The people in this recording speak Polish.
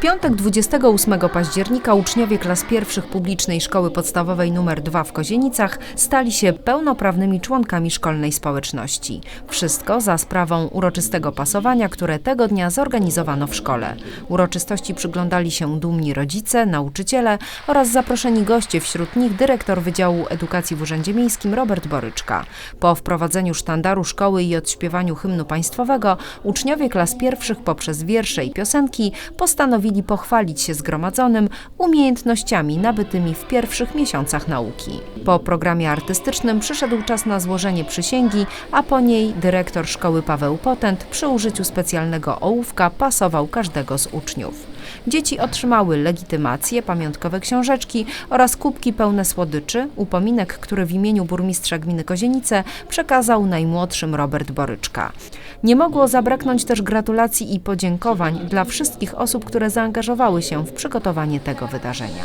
piątek 28 października uczniowie klas pierwszych publicznej szkoły podstawowej nr 2 w Kozienicach stali się pełnoprawnymi członkami szkolnej społeczności. Wszystko za sprawą uroczystego pasowania, które tego dnia zorganizowano w szkole. Uroczystości przyglądali się dumni rodzice, nauczyciele oraz zaproszeni goście, wśród nich dyrektor Wydziału Edukacji w Urzędzie Miejskim Robert Boryczka. Po wprowadzeniu sztandaru szkoły i odśpiewaniu hymnu państwowego, uczniowie klas pierwszych poprzez wiersze i piosenki postanowili pochwalić się zgromadzonym umiejętnościami nabytymi w pierwszych miesiącach nauki. Po programie artystycznym przyszedł czas na złożenie przysięgi, a po niej dyrektor szkoły Paweł Potent przy użyciu specjalnego ołówka pasował każdego z uczniów. Dzieci otrzymały legitymacje, pamiątkowe książeczki oraz kubki pełne słodyczy, upominek, który w imieniu burmistrza gminy Kozienice przekazał najmłodszym Robert Boryczka. Nie mogło zabraknąć też gratulacji i podziękowań dla wszystkich osób, które zaangażowały się w przygotowanie tego wydarzenia.